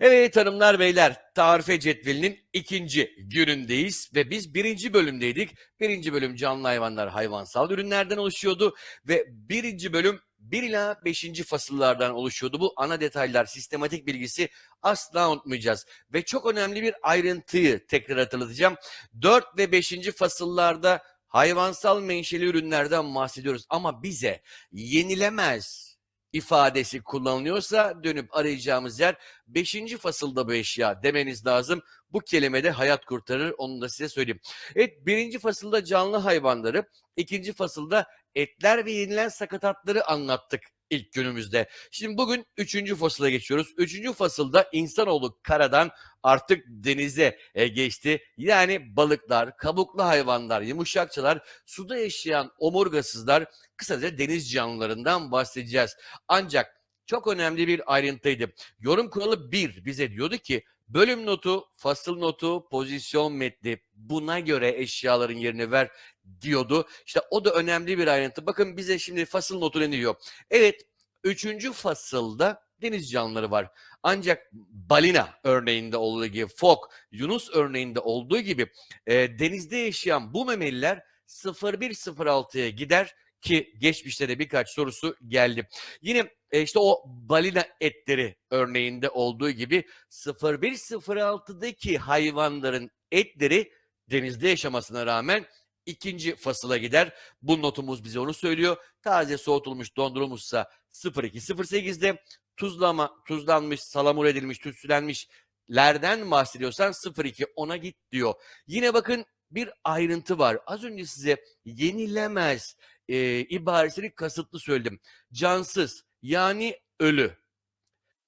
Evet hanımlar beyler tarife cetvelinin ikinci günündeyiz ve biz birinci bölümdeydik. Birinci bölüm canlı hayvanlar hayvansal ürünlerden oluşuyordu ve birinci bölüm 1 ila 5. fasıllardan oluşuyordu. Bu ana detaylar, sistematik bilgisi asla unutmayacağız. Ve çok önemli bir ayrıntıyı tekrar hatırlatacağım. 4 ve 5. fasıllarda hayvansal menşeli ürünlerden bahsediyoruz ama bize yenilemez ifadesi kullanılıyorsa dönüp arayacağımız yer 5. fasılda bu eşya demeniz lazım. Bu kelime de hayat kurtarır onu da size söyleyeyim. Evet birinci fasılda canlı hayvanları, ikinci fasılda etler ve yenilen sakatatları anlattık ilk günümüzde. Şimdi bugün üçüncü fasıla geçiyoruz. Üçüncü fasılda insanoğlu karadan artık denize e, geçti. Yani balıklar, kabuklu hayvanlar, yumuşakçalar, suda yaşayan omurgasızlar, kısaca deniz canlılarından bahsedeceğiz. Ancak çok önemli bir ayrıntıydı. Yorum kuralı 1 bize diyordu ki bölüm notu, fasıl notu, pozisyon metni buna göre eşyaların yerini ver diyordu. İşte o da önemli bir ayrıntı. Bakın bize şimdi fasıl notu ne diyor? Evet, üçüncü fasılda deniz canlıları var. Ancak balina örneğinde olduğu gibi, fok, yunus örneğinde olduğu gibi e, denizde yaşayan bu memeliler 0106'ya gider ki geçmişte de birkaç sorusu geldi. Yine e, işte o balina etleri örneğinde olduğu gibi 0106'daki hayvanların etleri denizde yaşamasına rağmen ikinci fasıla gider. Bu notumuz bize onu söylüyor. Taze soğutulmuş dondurulmuşsa 0208'de tuzlama, tuzlanmış, salamur edilmiş, tütsülenmişlerden bahsediyorsan 02 ona git diyor. Yine bakın bir ayrıntı var. Az önce size yenilemez e, ibaresini kasıtlı söyledim. Cansız yani ölü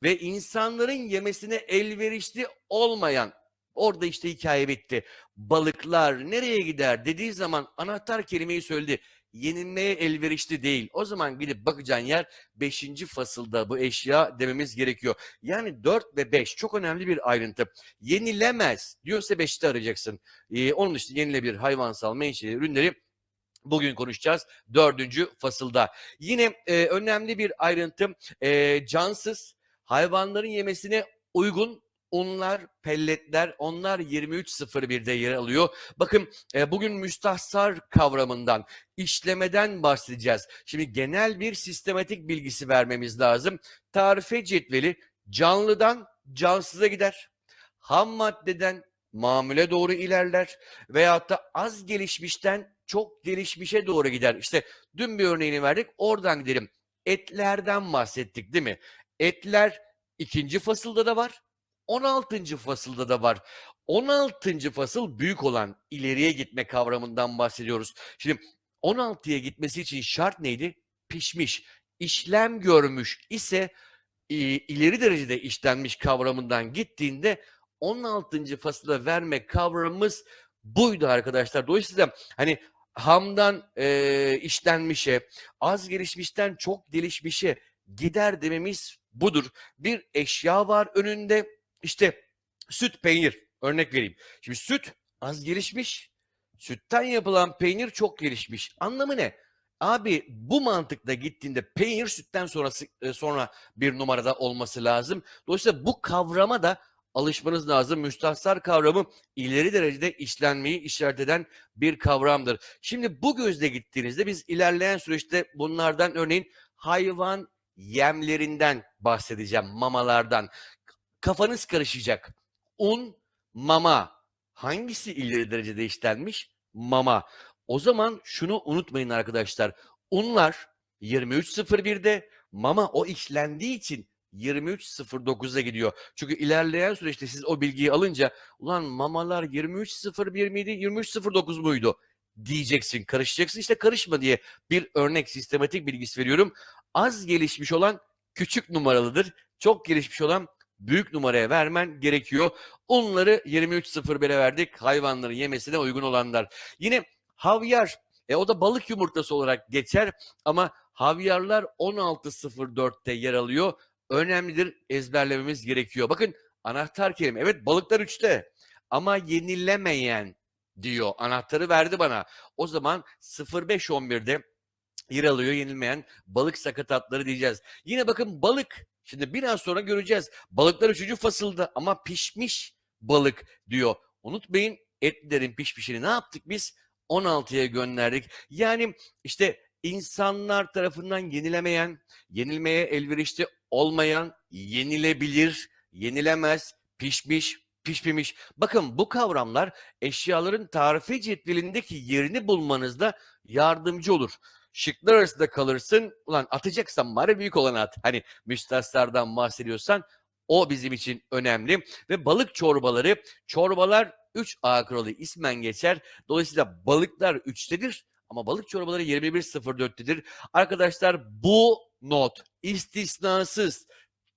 ve insanların yemesine elverişli olmayan orada işte hikaye bitti. Balıklar nereye gider dediği zaman anahtar kelimeyi söyledi. Yenilmeye elverişli değil. O zaman gidip bakacağın yer 5. fasılda bu eşya dememiz gerekiyor. Yani 4 ve 5 çok önemli bir ayrıntı. Yenilemez diyorsa 5'te arayacaksın. Ee, onun dışında yenilebilir hayvansal menşeli ürünleri Bugün konuşacağız dördüncü fasılda. Yine e, önemli bir ayrıntı e, cansız hayvanların yemesine uygun unlar, pelletler onlar 23.01'de yer alıyor. Bakın e, bugün müstahsar kavramından, işlemeden bahsedeceğiz. Şimdi genel bir sistematik bilgisi vermemiz lazım. Tarife cetveli canlıdan cansıza gider. Ham maddeden mamule doğru ilerler veyahut da az gelişmişten çok gelişmişe doğru gider. İşte dün bir örneğini verdik oradan gidelim. Etlerden bahsettik değil mi? Etler ikinci fasılda da var. 16. fasılda da var. 16. fasıl büyük olan ileriye gitme kavramından bahsediyoruz. Şimdi 16'ya gitmesi için şart neydi? Pişmiş, işlem görmüş ise ileri derecede işlenmiş kavramından gittiğinde 16. fasıla verme kavramımız buydu arkadaşlar. Dolayısıyla hani hamdan e, işlenmişe, az gelişmişten çok gelişmişe gider dememiz budur. Bir eşya var önünde. İşte süt peynir örnek vereyim. Şimdi süt az gelişmiş. Sütten yapılan peynir çok gelişmiş. Anlamı ne? Abi bu mantıkla gittiğinde peynir sütten sonrası sonra bir numarada olması lazım. Dolayısıyla bu kavrama da alışmanız lazım. Müstahsar kavramı ileri derecede işlenmeyi işaret eden bir kavramdır. Şimdi bu gözle gittiğinizde biz ilerleyen süreçte bunlardan örneğin hayvan yemlerinden bahsedeceğim, mamalardan. Kafanız karışacak. Un, mama. Hangisi ileri derecede işlenmiş? Mama. O zaman şunu unutmayın arkadaşlar. Unlar 23.01'de mama o işlendiği için 23.09'a gidiyor. Çünkü ilerleyen süreçte siz o bilgiyi alınca ulan mamalar 23.01 miydi 23.09 muydu diyeceksin. Karışacaksın işte karışma diye bir örnek sistematik bilgisi veriyorum. Az gelişmiş olan küçük numaralıdır. Çok gelişmiş olan büyük numaraya vermen gerekiyor. Onları 23.01'e verdik. Hayvanların yemesine uygun olanlar. Yine havyar e, o da balık yumurtası olarak geçer ama havyarlar 16.04'te yer alıyor önemlidir ezberlememiz gerekiyor. Bakın anahtar kelime. Evet balıklar üçte ama yenilemeyen diyor. Anahtarı verdi bana. O zaman 0511'de yer alıyor yenilmeyen balık sakatatları diyeceğiz. Yine bakın balık Şimdi biraz sonra göreceğiz. Balıklar üçüncü fasılda ama pişmiş balık diyor. Unutmayın etlerin pişmişini ne yaptık biz? 16'ya gönderdik. Yani işte insanlar tarafından yenilemeyen, yenilmeye elverişli olmayan, yenilebilir, yenilemez, pişmiş, pişmemiş. Bakın bu kavramlar eşyaların tarife cetvelindeki yerini bulmanızda yardımcı olur. Şıklar arasında kalırsın. Ulan atacaksan bari büyük olan at. Hani müstahslardan bahsediyorsan o bizim için önemli. Ve balık çorbaları, çorbalar 3A kuralı ismen geçer. Dolayısıyla balıklar 3'tedir ama balık çorbaları 21.04'tedir. Arkadaşlar bu not istisnasız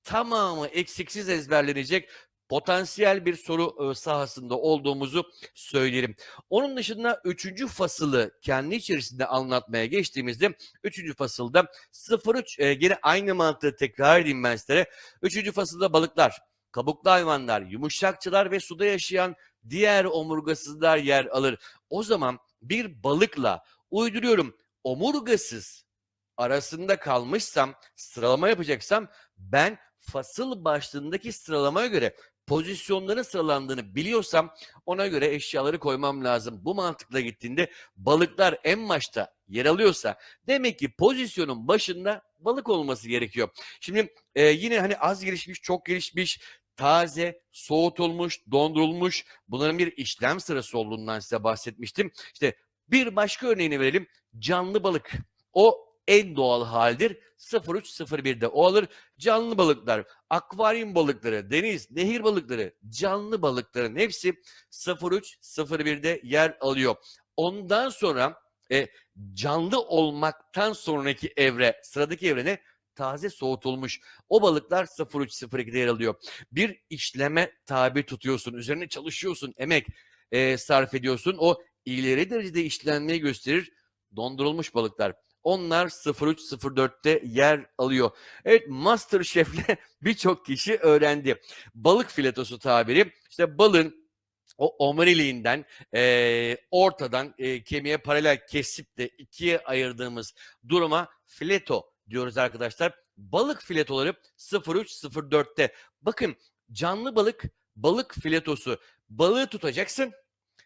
tamamı eksiksiz ezberlenecek potansiyel bir soru e, sahasında olduğumuzu söyleyelim. Onun dışında üçüncü fasılı kendi içerisinde anlatmaya geçtiğimizde üçüncü fasılda 03 e, gene aynı mantığı tekrar edeyim ben size. Üçüncü fasılda balıklar, kabuklu hayvanlar, yumuşakçılar ve suda yaşayan diğer omurgasızlar yer alır. O zaman bir balıkla uyduruyorum omurgasız arasında kalmışsam sıralama yapacaksam ben fasıl başlığındaki sıralamaya göre pozisyonların sıralandığını biliyorsam ona göre eşyaları koymam lazım. Bu mantıkla gittiğinde balıklar en başta yer alıyorsa demek ki pozisyonun başında balık olması gerekiyor. Şimdi e, yine hani az gelişmiş, çok gelişmiş, taze, soğutulmuş, dondurulmuş bunların bir işlem sırası olduğundan size bahsetmiştim. İşte bir başka örneğini verelim. Canlı balık. O en doğal haldir. 0301'de o alır. Canlı balıklar, akvaryum balıkları, deniz, nehir balıkları, canlı balıkların hepsi 0301'de yer alıyor. Ondan sonra e, canlı olmaktan sonraki evre, sıradaki evrene taze soğutulmuş. O balıklar 0302'de yer alıyor. Bir işleme tabi tutuyorsun, üzerine çalışıyorsun, emek e, sarf ediyorsun. O ileri derecede işlenmeyi gösterir. Dondurulmuş balıklar. Onlar 0304'te yer alıyor. Evet Masterchef'le birçok kişi öğrendi. Balık filetosu tabiri işte balın o omuriliğinden e, ortadan e, kemiğe paralel kesip de ikiye ayırdığımız duruma fileto diyoruz arkadaşlar. Balık filetoları 0304'te. Bakın canlı balık balık filetosu. Balığı tutacaksın.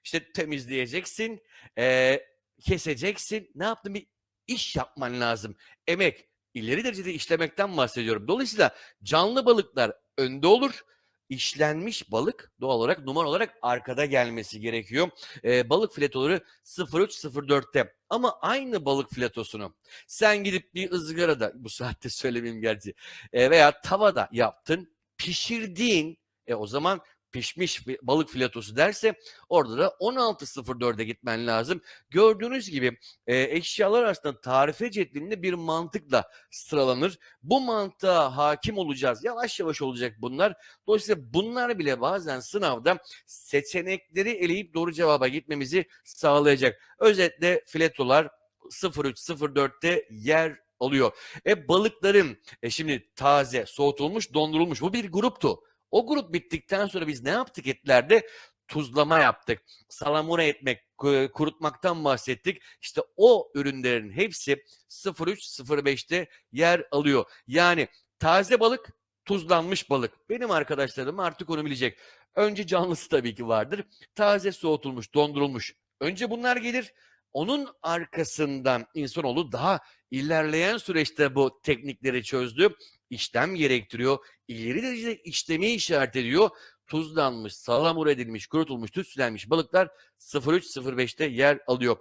işte temizleyeceksin. E, keseceksin. Ne yaptın? Bir iş yapman lazım. Emek, ileri derecede işlemekten bahsediyorum. Dolayısıyla canlı balıklar önde olur. İşlenmiş balık doğal olarak numara olarak arkada gelmesi gerekiyor. Ee, balık filetoları 0304'te. Ama aynı balık filetosunu sen gidip bir ızgarada bu saatte söylemeyeyim gerçi e, veya tavada yaptın, pişirdiğin e, o zaman pişmiş balık filetosu derse orada da 16.04'e gitmen lazım. Gördüğünüz gibi e, eşyalar arasında tarife cetvelinde bir mantıkla sıralanır. Bu mantığa hakim olacağız. Yavaş yavaş olacak bunlar. Dolayısıyla bunlar bile bazen sınavda seçenekleri eleyip doğru cevaba gitmemizi sağlayacak. Özetle filetolar 0304'te yer alıyor. E balıkların e şimdi taze, soğutulmuş, dondurulmuş bu bir gruptu. O grup bittikten sonra biz ne yaptık etlerde? Tuzlama yaptık. Salamura etmek, kurutmaktan bahsettik. İşte o ürünlerin hepsi 03-05'te yer alıyor. Yani taze balık, tuzlanmış balık. Benim arkadaşlarım artık onu bilecek. Önce canlısı tabii ki vardır. Taze soğutulmuş, dondurulmuş. Önce bunlar gelir. Onun arkasından insanoğlu daha ilerleyen süreçte bu teknikleri çözdü. İşlem gerektiriyor. İleri derecede işlemeyi işaret ediyor. Tuzlanmış, salamur edilmiş, kurutulmuş, tütsülenmiş balıklar 03-05'te yer alıyor.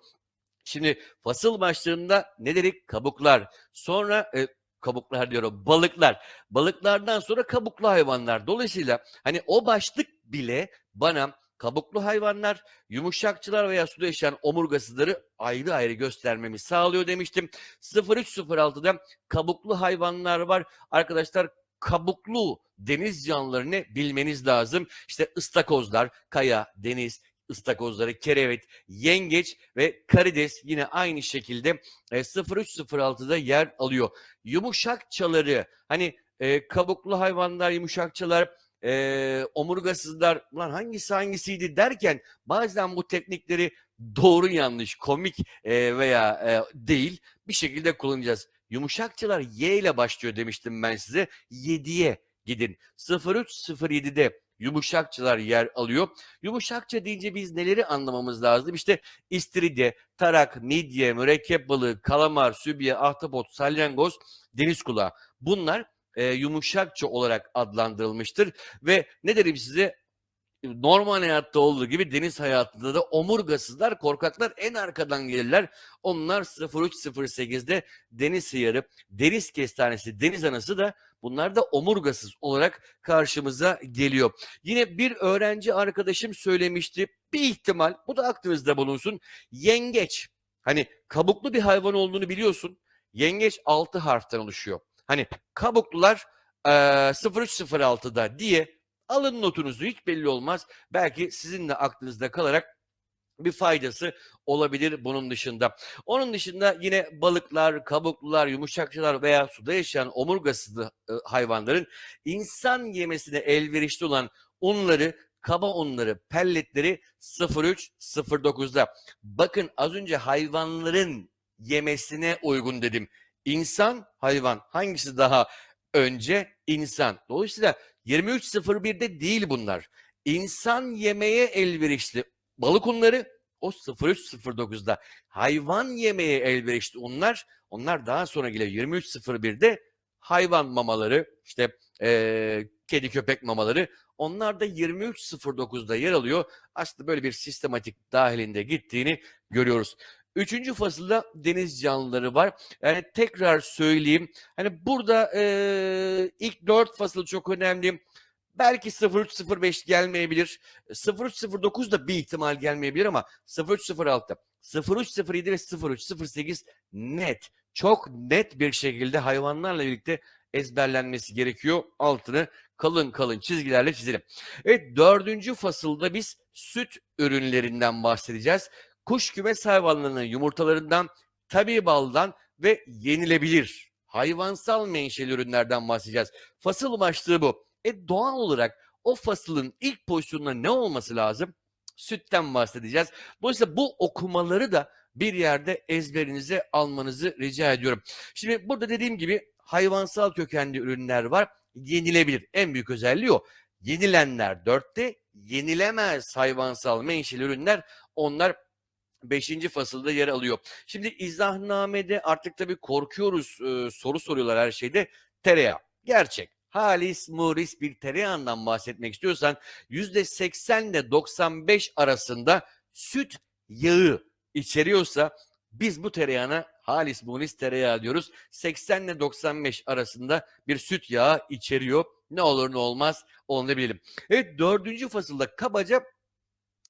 Şimdi fasıl başlığında ne dedik? Kabuklar. Sonra e, kabuklar diyorum balıklar. Balıklardan sonra kabuklu hayvanlar. Dolayısıyla hani o başlık bile bana kabuklu hayvanlar, yumuşakçılar veya suda yaşayan omurgasızları ayrı ayrı göstermemi sağlıyor demiştim. 0306'da kabuklu hayvanlar var. Arkadaşlar kabuklu deniz canlılarını bilmeniz lazım. İşte ıstakozlar, kaya, deniz, ıstakozları, kerevet, yengeç ve karides yine aynı şekilde e, 0306'da yer alıyor. Yumuşakçaları hani e, kabuklu hayvanlar, yumuşakçalar e, omurgasızlar lan hangisi hangisiydi derken bazen bu teknikleri doğru yanlış komik e, veya e, değil bir şekilde kullanacağız. Yumuşakçılar Y ile başlıyor demiştim ben size. 7'ye gidin. 0307'de yumuşakçılar yer alıyor. Yumuşakça deyince biz neleri anlamamız lazım? İşte istiridye, tarak, midye, mürekkep balığı, kalamar, sübye, ahtapot, salyangoz, deniz kulağı. Bunlar e, yumuşakça olarak adlandırılmıştır ve ne derim size normal hayatta olduğu gibi deniz hayatında da omurgasızlar, korkaklar en arkadan gelirler. Onlar 0308'de deniz hıyarı, deniz kestanesi, deniz anası da bunlar da omurgasız olarak karşımıza geliyor. Yine bir öğrenci arkadaşım söylemişti. Bir ihtimal bu da aklınızda bulunsun. Yengeç. Hani kabuklu bir hayvan olduğunu biliyorsun. Yengeç 6 harften oluşuyor. Hani kabuklular e, 0306'da diye alın notunuzu hiç belli olmaz. Belki sizin de aklınızda kalarak bir faydası olabilir bunun dışında. Onun dışında yine balıklar, kabuklular, yumuşakçılar veya suda yaşayan omurgasız e, hayvanların insan yemesine elverişli olan unları, kaba unları, pelletleri 0309'da. Bakın az önce hayvanların yemesine uygun dedim. İnsan, hayvan hangisi daha önce? insan. Dolayısıyla 23.01'de değil bunlar. İnsan yemeye elverişli balık unları o 03.09'da. Hayvan yemeye elverişli unlar onlar daha sonra geliyor. 23.01'de hayvan mamaları işte e, kedi köpek mamaları onlar da 23.09'da yer alıyor. Aslında böyle bir sistematik dahilinde gittiğini görüyoruz. Üçüncü fasılda deniz canlıları var. Yani tekrar söyleyeyim. Hani burada e, ilk dört fasıl çok önemli. Belki 0305 gelmeyebilir. 0309 da bir ihtimal gelmeyebilir ama 0306, 0307 ve 0308 net. Çok net bir şekilde hayvanlarla birlikte ezberlenmesi gerekiyor. Altını kalın kalın çizgilerle çizelim. Evet dördüncü fasılda biz süt ürünlerinden bahsedeceğiz kuş kümes hayvanlarının yumurtalarından, tabi baldan ve yenilebilir hayvansal menşeli ürünlerden bahsedeceğiz. Fasıl başlığı bu. E doğal olarak o fasılın ilk pozisyonunda ne olması lazım? Sütten bahsedeceğiz. Dolayısıyla bu okumaları da bir yerde ezberinize almanızı rica ediyorum. Şimdi burada dediğim gibi hayvansal kökenli ürünler var. Yenilebilir. En büyük özelliği o. Yenilenler dörtte, yenilemez hayvansal menşeli ürünler onlar 5. fasılda yer alıyor. Şimdi izahnamede artık tabii korkuyoruz e, soru soruyorlar her şeyde. Tereyağı. Gerçek. Halis, muris bir tereyağından bahsetmek istiyorsan %80 ile 95 arasında süt yağı içeriyorsa biz bu tereyağına halis muris tereyağı diyoruz. 80 ile 95 arasında bir süt yağı içeriyor. Ne olur ne olmaz onu da bilelim. Evet dördüncü fasılda kabaca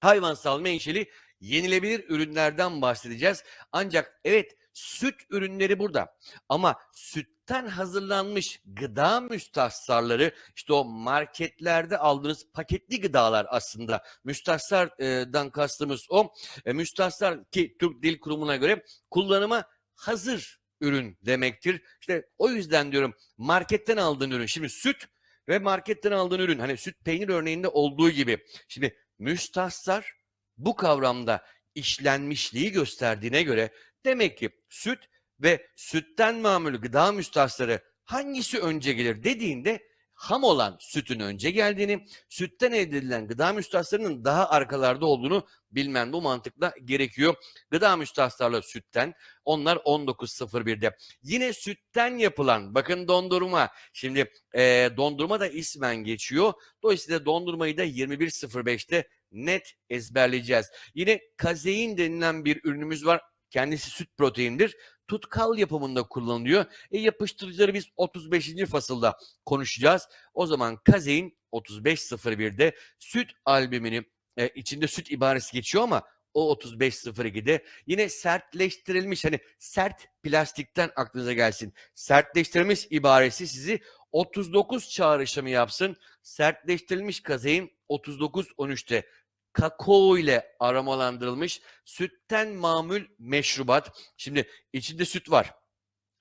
hayvansal menşeli yenilebilir ürünlerden bahsedeceğiz. Ancak evet süt ürünleri burada. Ama sütten hazırlanmış gıda müstahsarları işte o marketlerde aldığınız paketli gıdalar aslında. Müstahsardan kastımız o. E, müstahsar ki Türk Dil Kurumu'na göre kullanıma hazır ürün demektir. İşte o yüzden diyorum marketten aldığın ürün. Şimdi süt ve marketten aldığın ürün hani süt peynir örneğinde olduğu gibi. Şimdi müstahsar bu kavramda işlenmişliği gösterdiğine göre demek ki süt ve sütten mamul gıda müstahsları hangisi önce gelir dediğinde ham olan sütün önce geldiğini, sütten elde edilen gıda müstahslarının daha arkalarda olduğunu bilmen bu mantıkla gerekiyor. Gıda müstahsarları sütten, onlar 19.01'de. Yine sütten yapılan, bakın dondurma. Şimdi e, dondurma da ismen geçiyor. Dolayısıyla dondurmayı da 21.05'te net ezberleyeceğiz. Yine kazein denilen bir ürünümüz var. Kendisi süt proteindir. Tutkal yapımında kullanılıyor. E yapıştırıcıları biz 35. fasılda konuşacağız. O zaman kazein 35.01'de süt albümünü e, içinde süt ibaresi geçiyor ama o 35.02'de yine sertleştirilmiş hani sert plastikten aklınıza gelsin. Sertleştirilmiş ibaresi sizi 39 çağrışımı yapsın. Sertleştirilmiş kazein 39-13'te kakao ile aromalandırılmış sütten mamul meşrubat. Şimdi içinde süt var.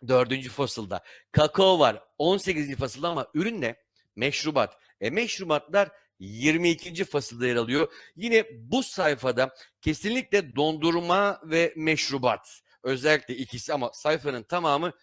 Dördüncü fasılda. Kakao var. 18. fasılda ama ürün ne? Meşrubat. E meşrubatlar 22. fasılda yer alıyor. Yine bu sayfada kesinlikle dondurma ve meşrubat. Özellikle ikisi ama sayfanın tamamı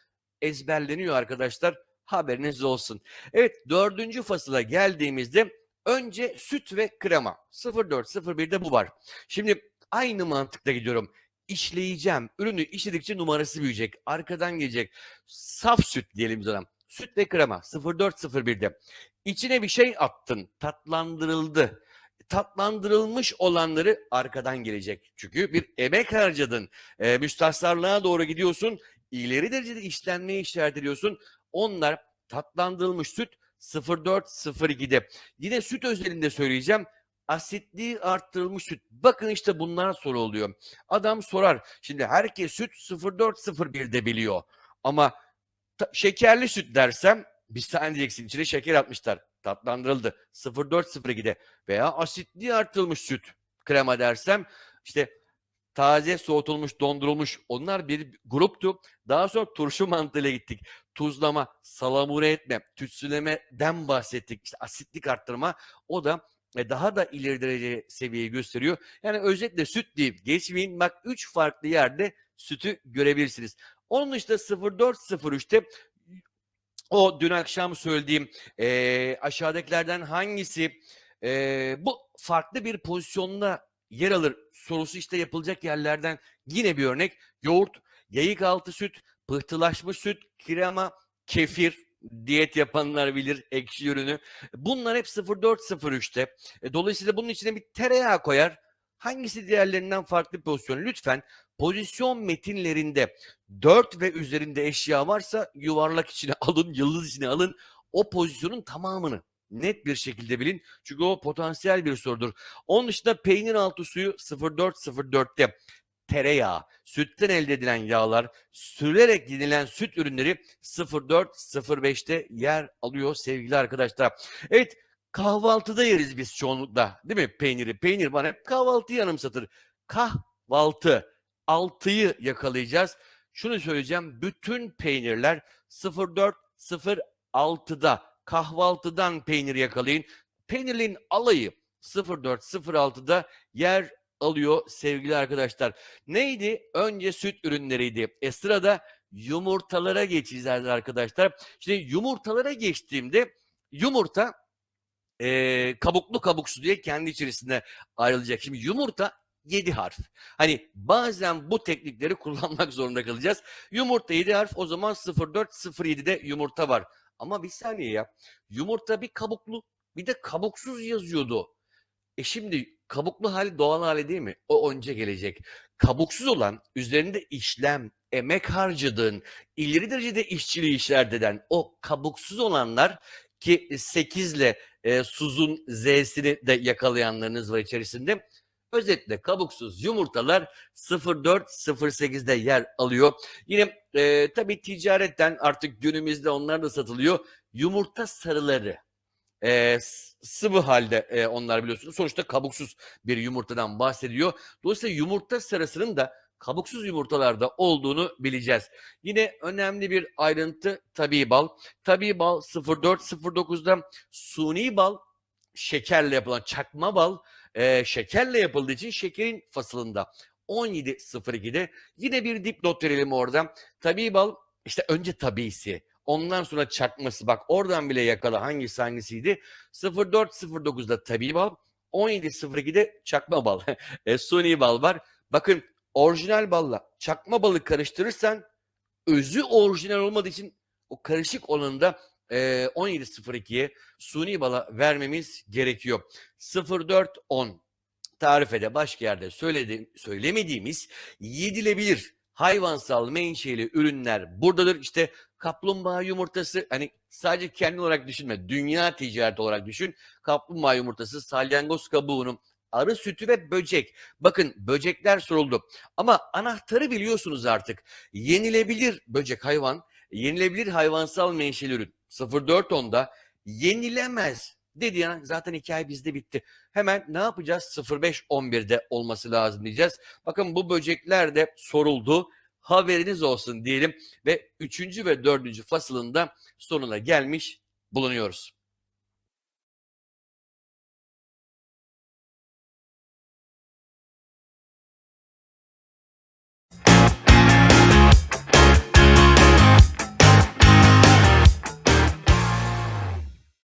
ezberleniyor arkadaşlar. Haberiniz olsun. Evet dördüncü fasıla geldiğimizde önce süt ve krema. 0401'de bu var. Şimdi aynı mantıkla gidiyorum. İşleyeceğim. Ürünü işledikçe numarası büyüyecek. Arkadan gelecek. Saf süt diyelim biz ona. Süt ve krema 0401'de. İçine bir şey attın. Tatlandırıldı. Tatlandırılmış olanları arkadan gelecek. Çünkü bir emek harcadın. E, müstahsarlığa doğru gidiyorsun. İleri derecede işlenmeye işaret ediyorsun. Onlar tatlandırılmış süt 0402'de. Yine süt özelinde söyleyeceğim. Asitliği arttırılmış süt. Bakın işte bunlar soru oluyor. Adam sorar. Şimdi herkes süt 0401'de biliyor. Ama şekerli süt dersem bir saniye diyeceksin içine şeker atmışlar. Tatlandırıldı. 0402'de veya asitliği arttırılmış süt krema dersem işte taze soğutulmuş, dondurulmuş onlar bir gruptu. Daha sonra turşu mantığıyla gittik. Tuzlama, salamure etme, tütsülemeden bahsettik. İşte asitlik arttırma o da e, daha da ileri derece seviyeyi gösteriyor. Yani özetle süt deyip geçmeyin. Bak 3 farklı yerde sütü görebilirsiniz. Onun dışında 0403'te o dün akşam söylediğim e, aşağıdakilerden hangisi e, bu farklı bir pozisyonda yer alır sorusu işte yapılacak yerlerden yine bir örnek. Yoğurt, yayık altı süt, pıhtılaşmış süt, krema, kefir, diyet yapanlar bilir ekşi ürünü. Bunlar hep 0403'te. E, dolayısıyla bunun içine bir tereyağı koyar. Hangisi diğerlerinden farklı pozisyon? Lütfen pozisyon metinlerinde 4 ve üzerinde eşya varsa yuvarlak içine alın, yıldız içine alın. O pozisyonun tamamını net bir şekilde bilin. Çünkü o potansiyel bir sorudur. Onun dışında peynir altı suyu 0404'te tereyağı, sütten elde edilen yağlar, sürülerek yenilen süt ürünleri 0405'te yer alıyor sevgili arkadaşlar. Evet kahvaltıda yeriz biz çoğunlukla değil mi peyniri? Peynir bana hep kahvaltıyı yanımsatır. Kahvaltı altıyı yakalayacağız. Şunu söyleyeceğim bütün peynirler 0406'da kahvaltıdan peynir yakalayın. Peynirlerin alayı 0406'da yer alıyor sevgili arkadaşlar. Neydi? Önce süt ürünleriydi. E sırada yumurtalara geçeceğiz arkadaşlar. Şimdi yumurtalara geçtiğimde yumurta e, kabuklu kabuksuz diye kendi içerisinde ayrılacak. Şimdi yumurta 7 harf. Hani bazen bu teknikleri kullanmak zorunda kalacağız. Yumurta 7 harf o zaman 0407'de yumurta var. Ama bir saniye ya. Yumurta bir kabuklu bir de kabuksuz yazıyordu. E şimdi kabuklu hali doğal hali değil mi? O önce gelecek. Kabuksuz olan üzerinde işlem, emek harcadığın, ileri derecede işçiliği işaret eden o kabuksuz olanlar ki 8 ile e, Suz'un Z'sini de yakalayanlarınız var içerisinde. Özetle kabuksuz yumurtalar 0408'de yer alıyor. Yine e, tabii ticaretten artık günümüzde onlar da satılıyor. Yumurta sarıları e, sıvı halde e, onlar biliyorsunuz. Sonuçta kabuksuz bir yumurtadan bahsediyor. Dolayısıyla yumurta sarısının da kabuksuz yumurtalarda olduğunu bileceğiz. Yine önemli bir ayrıntı tabii bal. Tabii bal 0409'da suni bal şekerle yapılan çakma bal e, şekerle yapıldığı için şekerin fasılında 17.02'de yine bir dipnot verelim orada. Tabii bal işte önce tabisi ondan sonra çakması bak oradan bile yakala hangisi hangisiydi 0409'da tabii bal 17.02'de çakma bal e, suni bal var. Bakın orijinal balla çakma balı karıştırırsan özü orijinal olmadığı için o karışık olanında e, 17.02'ye suni bala vermemiz gerekiyor. 0410 tarifede başka yerde söyledi, söylemediğimiz yedilebilir hayvansal menşeli ürünler buradadır. İşte kaplumbağa yumurtası hani sadece kendi olarak düşünme. Dünya ticareti olarak düşün. Kaplumbağa yumurtası, salyangoz kabuğunun arı sütü ve böcek. Bakın böcekler soruldu. Ama anahtarı biliyorsunuz artık. Yenilebilir böcek hayvan, yenilebilir hayvansal menşeli ürün. 0410'da yenilemez dedi an zaten hikaye bizde bitti. Hemen ne yapacağız? 0511'de olması lazım diyeceğiz. Bakın bu böcekler de soruldu. Haberiniz olsun diyelim ve 3. ve 4. fasılında sonuna gelmiş bulunuyoruz.